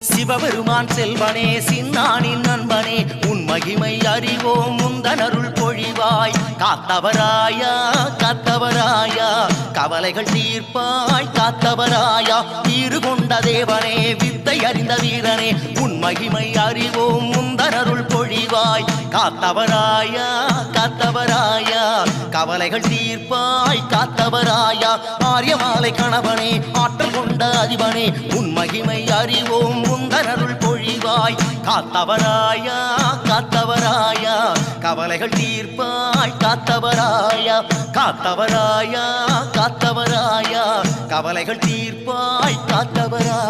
சிவபெருமான் செல்வனே சின்னானின் நண்பனே உன் மகிமை அறிவோம் முந்தனருள் பொழிவாய். காத்தவராயா காத்தவராயா கவலைகள் தீர்ப்பாய் காத்தவராயா. வீறு கொண்ட தேவனே வித்தை அறிந்த வீரனே உன் மகிமை அறிவோம் முந்தனருள் பொழிவாய். காத்தவராயா காத்தவராயா கவலைகள் தீர்ப்பாய் காத்தவராயா. ஆரியமாலை கணவனே ஆற்றல் கொண்ட உன் மகிமை அறிவோம் உந்தனருள் பொழிவாய். காத்தவராயா காத்தவராயா கவலைகள் தீர்ப்பாய் காத்தவராயா. காத்தவராயா காத்தவராயா கவலைகள் தீர்ப்பாய் காத்தவராயா.